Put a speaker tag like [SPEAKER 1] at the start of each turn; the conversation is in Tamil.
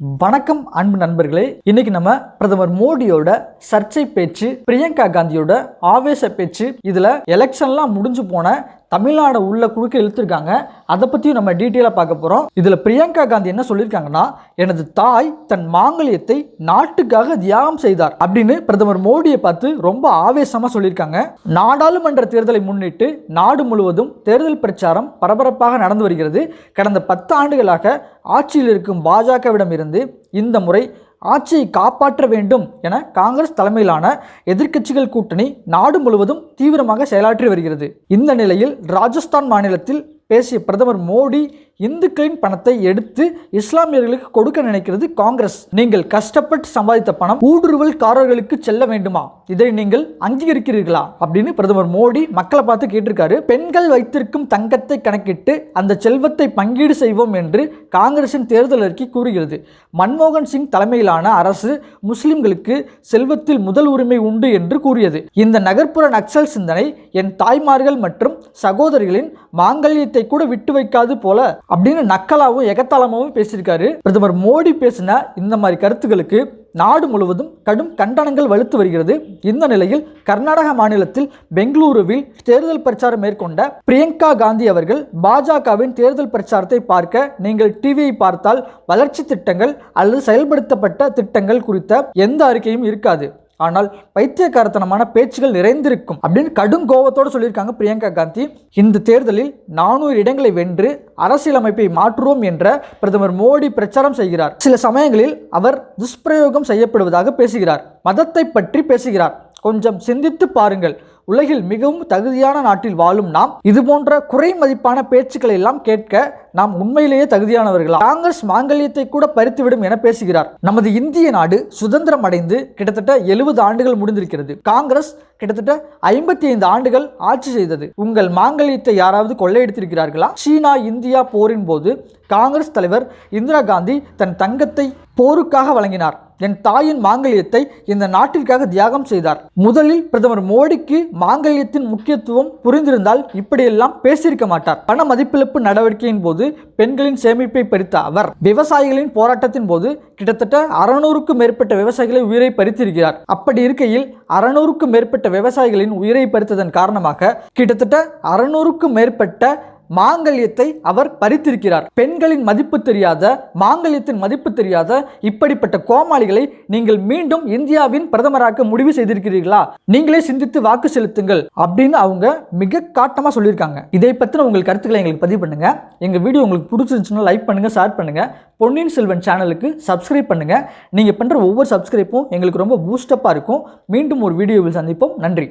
[SPEAKER 1] வணக்கம் அன்பு நண்பர்களே. இன்னைக்கு நம்ம பிரதமர் மோடியோட சர்ச்சை பேச்சு பிரியங்கா காந்தியோட ஆவேச பேச்சு இதுல எலெக்ஷன்லாம் முடிஞ்சு போன தமிழ்நாடு உள்ள குழுக்க இழுத்துருக்காங்க. அதை பற்றியும் நம்ம டீட்டெயிலாக பார்க்க போகிறோம் இதில் பிரியங்கா காந்தி என்ன சொல்லியிருக்காங்கன்னா எனது தாய் தன் மாங்கல்யத்தை நாட்டுக்காக தியாகம் செய்தார் அப்படின்னு பிரதமர் மோடியை பார்த்து ரொம்ப ஆவேசமாக சொல்லியிருக்காங்க. நாடாளுமன்ற தேர்தலை முன்னிட்டு நாடு முழுவதும் தேர்தல் பிரச்சாரம் பரபரப்பாக நடந்து வருகிறது. கடந்த பத்து ஆண்டுகளாக ஆட்சியில் இருக்கும் பாஜகவிடம் இருந்து இந்த முறை ஆட்சியை காப்பாற்ற வேண்டும் என காங்கிரஸ் தலைமையிலான எதிர்க்கட்சிகள் கூட்டணி நாடு முழுவதும் தீவிரமாக செயலாற்றி வருகிறது. இந்த நிலையில் ராஜஸ்தான் மாநிலத்தில் பேசிய பிரதமர் மோடி இந்துக்களின் பணத்தை எடுத்து இஸ்லாமியர்களுக்கு கொடுக்க நினைக்கிறது காங்கிரஸ். நீங்கள் கஷ்டப்பட்டு சம்பாதித்த பணம் ஊடுருவல்காரர்களுக்கு செல்ல வேண்டுமா? இதை நீங்கள் அங்கீகரிக்கிறீர்களா? அப்படின்னு பிரதமர் மோடி மக்களை பார்த்து கேட்டிருக்காரு. பெண்கள் வைத்திருக்கும் தங்கத்தை கணக்கிட்டு அந்த செல்வத்தை பங்கீடு செய்வோம் என்று காங்கிரசின் தேர்தல் அறிக்கை கூறுகிறது. மன்மோகன் சிங் தலைமையிலான அரசு முஸ்லிம்களுக்கு செல்வத்தில் முதல் உரிமை உண்டு என்று கூறியது. இந்த நகர்ப்புற நக்சல் சிந்தனை என் தாய்மார்கள் மற்றும் சகோதரிகளின் மாங்கல்யத்தை கூட விட்டு வைக்காது போல அப்படின்னு நக்கலாவும் எகத்தாளமாகவும் பேசியிருக்காரு. பிரதமர் மோடி பேசின இந்த மாதிரி கருத்துக்களுக்கு நாடு முழுவதும் கடும் கண்டனங்கள் வலுத்து வருகிறது. இந்த நிலையில் கர்நாடக மாநிலத்தில் பெங்களூருவில் தேர்தல் பிரச்சாரம் மேற்கொண்ட பிரியங்கா காந்தி அவர்கள் பாஜகவின் தேர்தல் பிரச்சாரத்தை பார்க்க நீங்கள் டிவியை பார்த்தால் வளர்ச்சி திட்டங்கள் அல்லது செயல்படுத்தப்பட்ட திட்டங்கள் குறித்த எந்த அறிக்கையும் இருக்காது. ஆனால் பைத்தியக்காரத்தனமான பேச்சுகள் நிறைந்திருக்கும் அப்படின்னு கடும் கோபத்தோடு சொல்லியிருக்காங்க பிரியங்கா காந்தி. இந்த தேர்தலில் நானூறு இடங்களை வென்று அரசியலமைப்பை மாற்றுவோம் என்ற பிரதமர் மோடி பிரச்சாரம் செய்கிறார். சில சமயங்களில் அவர் துஷ்பிரயோகம் செய்யப்படுவதாக பேசுகிறார். மதத்தை பற்றி பேசுகிறார். கொஞ்சம் சிந்தித்து பாருங்கள். உலகில் மிகவும் தகுதியான நாட்டில் வாழும் நாம். இது போன்ற குறை மதிப்பான பேச்சுக்களை எல்லாம் கேட்க நாம் உண்மையிலேயே தகுதியானவர்களா? காங்கிரஸ் மாங்கல்யத்தை கூட பறித்துவிடும் என பேசுகிறார். நமது இந்திய நாடு சுதந்திரம் அடைந்து கிட்டத்தட்ட எழுபது ஆண்டுகள் முடிந்திருக்கிறது. காங்கிரஸ் கிட்டத்தட்ட ஐம்பத்தி ஐந்து ஆண்டுகள் ஆட்சி செய்தது. உங்கள் மாங்கல்யத்தை யாராவது கொள்ளையடித்திருக்கிறார்களா? சீனா இந்தியா போரின் போது காங்கிரஸ் தலைவர் இந்திரா காந்தி தன் தங்கத்தை போருக்காக வழங்கினார். என் தாயின் மாங்கல்யத்தை இந்த நாட்டிற்காக தியாகம் செய்தார். முதலில் பிரதமர் மோடிக்கு மாங்கல்யத்தின் முக்கியத்துவம் புரிந்திருந்தால் இப்படியெல்லாம் பேசியிருக்க மாட்டார். பண மதிப்பிழப்பு நடவடிக்கையின் போது பெண்களின் சேமிப்பை பறித்த அவர் விவசாயிகளின் போராட்டத்தின் போது கிட்டத்தட்ட அறுநூறுக்கும் மேற்பட்ட விவசாயிகளை உயிரை பறித்திருக்கிறார். அப்படி இருக்கையில் அறுநூறுக்கும் மேற்பட்ட விவசாயிகளின் உயிரை பறித்ததன் காரணமாக கிட்டத்தட்ட அறுநூறுக்கும் மேற்பட்ட மாங்கல்யத்தை அவர் பறித்திருக்கிறார். பெண்களின் மதிப்பு தெரியாத மாங்கல்யத்தின் மதிப்பு தெரியாத இப்படிப்பட்ட கோமாளிகளை நீங்கள் மீண்டும் இந்தியாவின் பிரதமராக்க முடிவு செய்திருக்கிறீர்களா? நீங்களே சிந்தித்து வாக்கு செலுத்துங்கள் அப்படின்னு அவங்க மிக காட்டமாக சொல்லியிருக்காங்க. இதை பற்றின உங்கள் கருத்துக்களை எங்களுக்கு பதிவு பண்ணுங்க. எங்கள் வீடியோ உங்களுக்கு பிடிச்சிருந்துச்சுன்னா லைக் பண்ணுங்க ஷேர் பண்ணுங்க. பொன்னியின் செல்வன் சேனலுக்கு சப்ஸ்கிரைப் பண்ணுங்க. நீங்கள் பண்ணுற ஒவ்வொரு சப்ஸ்கிரைப்பும் எங்களுக்கு ரொம்ப பூஸ்டப்பாக இருக்கும். மீண்டும் ஒரு வீடியோவில் சந்திப்போம். நன்றி.